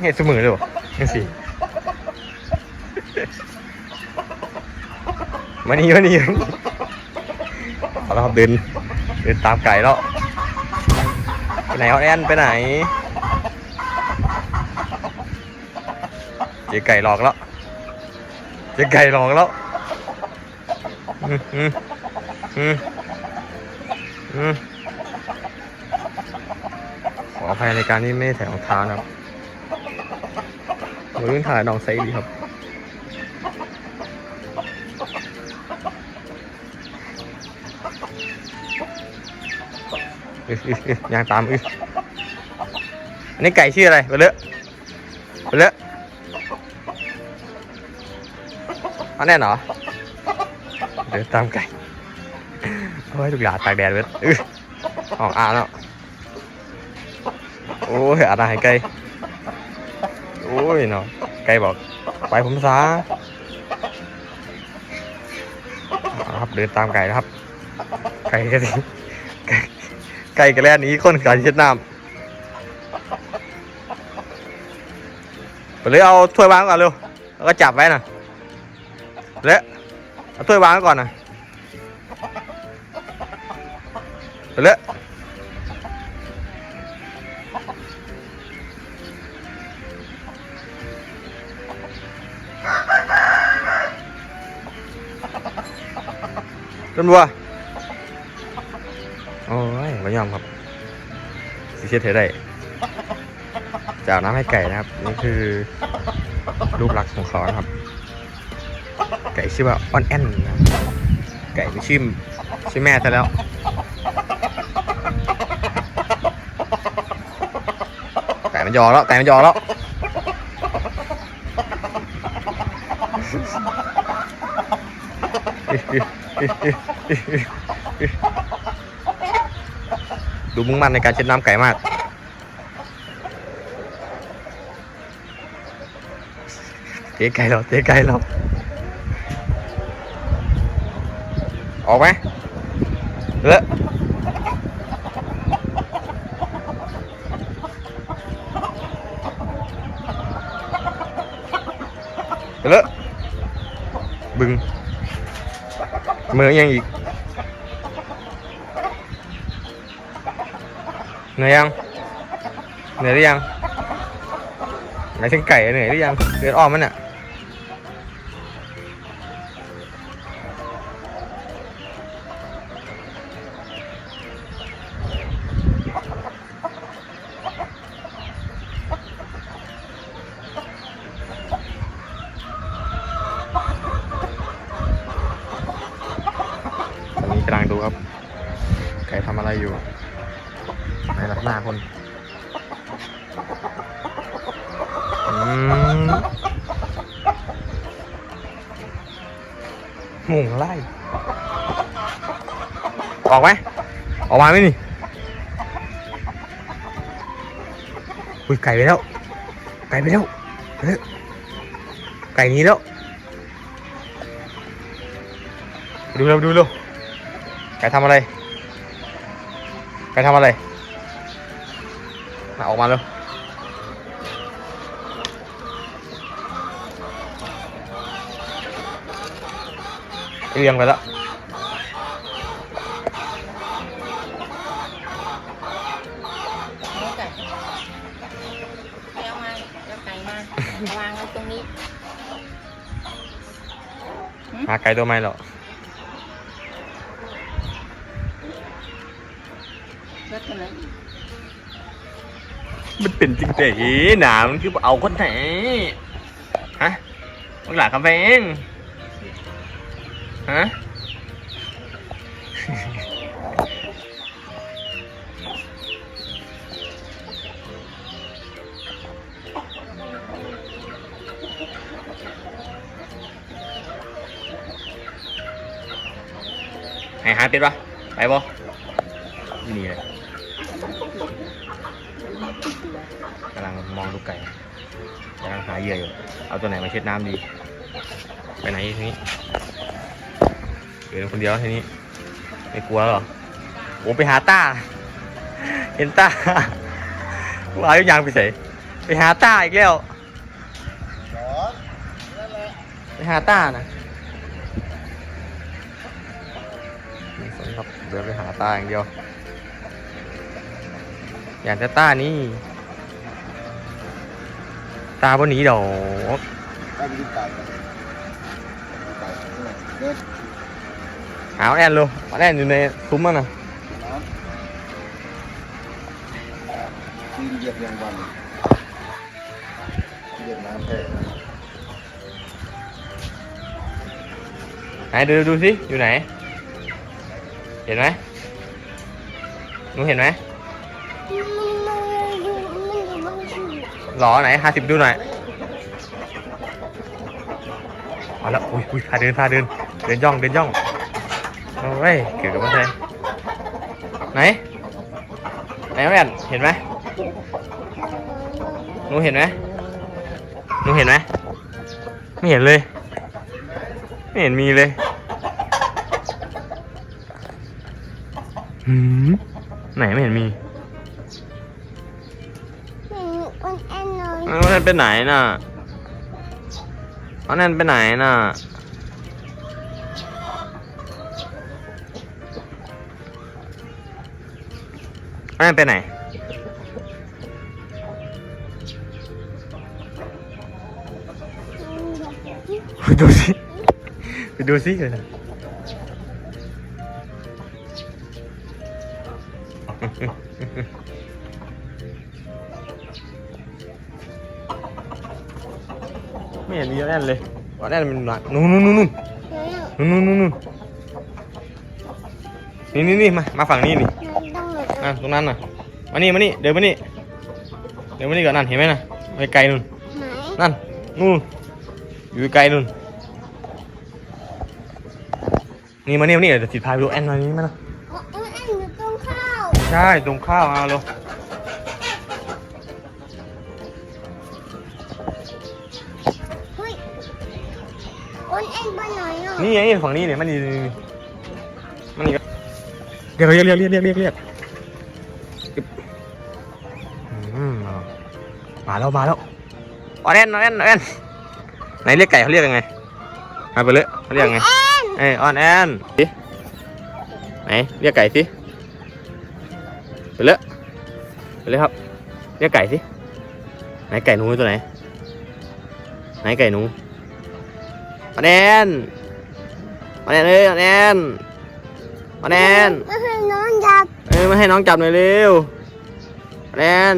เห็ดเสมอเลยบ่ยังสิมานี่มานี่เอาละครับเดินเดินตามไก่แล้วไปไหนออนแอนไปไหนเจ๊ไก่หลอกแล้วเจ๊ไก่หลอกแล้วอืมอืมอืมอืมขออภัยในการที่ไม่ได้ใส่รองเท้านะครับ มเพิ่งถ่ายน้องไซดีครับอึอึอึยางตามอึอันนี้ไก่ชื่ออะไรไปเลยไปเลยอันแน่นเหรอเดินตามไก่โอ้ยทุกอย่างตากแดดเว้ยอึออกอ่านแล้วโอ้ยอ่านให้ไก่ อ้ยเนาะไก่บอก ไปผมซะเอาครับเดินตามไก่นะครับ ไก่ก็สิไก่ไก่กระแลนี้คนขายเวียดนามไปเลยเอาถ้วยวางก่อนเร็วแล้วก็จับไว้นะเลยเอาถ้วยวางก่อนนะไปเลย ต้นบัวโอ้ยไม่ยอมครับสิเชียเทได้จากน้ำให้ไก่นะครับ นี่คือรูปลักษณ์ของเขานะครับ ไก่ชื่อว่าออนแอนนะไก่ไม่ชื่อชื่อแม่ซะแล้วไก่มันยอแล้วไก่มันยอแล้ว ดูมุ่งมั่นในการเช็ดน้ำไก่มาก เตะไก่เราเตะไก่เราออกไหมเลอะเลอะบึงมือยังอีก เหนื่อยยัง เหนื่อยหรือยังไหนถึงไก่เหนื่อยหรือยังเดือดอ้อมมันอะตอนนี้กำลังดูครับ ไก่ทำอะไรอยู่ ในหลักหน้าคนอืมหมุงไล่ ออกไหม ออกมาไหมนี่อุ้ยไก่ไปแล้ว ไก่ไปแล้วเฮ้ยไก่นี้แล้ว ดูเร็วดูเร็วไก่ทำอะไร ไก่ทำอะไร มาออกมาเร็วเอียงไปแล้ว เอาไก่ไปเอามาเอาไก่มาวางไว้ตรงนี้ หาไก่ตัวใหม่หรอ แล้วตัวไหนอีก มันเป็นจริงแต่หนามันคือเอาคนไหนฮะมึงหลาคำแพงฮะให้หาเป็ดปะไปบ่นี่เลย กำลังมองดูกไก่กำลังหาเหยื่ออยู่ เอาตัวไหนมาเช็ดน้ำดี ไปไหนทีนี้เดินคนเดียวทีนี้ ไม่กลัวหรอโอ้ไปหาต้า เห็นต้าว่าเอายางไปใส่ไปหาต้าอีกแล้วไปหาต้านะสนครับเดินไปหาตาอย่างเดียว อยากจะต้านี่ ตาบนหนีดอกได้ไปกินไก่กันไก่เดินหาแอนเลยเอาแอนอยู่ในซุ้มมันนะน้ำกินเหยียบยังวันเหยียบน้ำแท้ไหนดูดูสิอยู่ไหน เห็นไหมหนูเห็นไหม หรอไหนหาสิบดูหน่อยมาแล้วอุ้ยอุ้ยพาเดินพาเดิน เดินย่องเดินย่องเอาไว้ยเกี่ยวกับว่าไงไหน ไหนแอนเห็นไหมหนูเห็นไหมหนูเห็นไหมไม่เห็นเลย ไม่เห็นมีเลยหืมไหนไม่เห็นมี วนแอนเลยเอาแนนไปไหนน่ะเอาแนนไปไหนน่ะเอาแนนไปไหนไปดูสิไปดูสิเลยนะ ไม่เห็นมีแอนเลยว่าแอนมันหนักนู่นนู่นนู่นนู่นนู่นนู่นนู่นนี่นี่นี่มา มาฝั่งนี้นี่อะตรงนั้นน่ะ มานี่มานี่ เดินมานี่ เดินมานี่ก่อนนั่นเห็นไหมน่ะไปไกลนู่น นั่น นู่น อยู่ไกลนู่น นี่มานี่มานี่เดี๋ยวติดพาไปดูแอนหน่อยนี่มานะอ้วนแอนอยู่ตรงข้าว ใช่ ตรงข้าวเอาเร็ว อ้วนแอนไปไหนอะนี่ไงฝั่งนี้เนี่ยมันนี่นี่นี่มันนี่ก็เรียกเรียกเรียกเรียกเรียกเรียกเรียกอึ๊บอืมเอามาแล้วมาแล้วออนแอนออนแอนออนแอนไหนเรียกไก่เขาเรียกยังไงมาไปเลยเขาเรียกยังไงแอนเอ้ยออนแอนสิไหนเรียกไก่สิไปเลยไปเลยครับเรียกไก่สิไหนไก่หนูอยู่ตัวไหนไหนไก่หนู ออนแอนออนแอนเอ้ยออนแอนออนแอนไม่ให้น้องจับเอ้ยมาให้น้องจับหน่อยเร็วออนแอน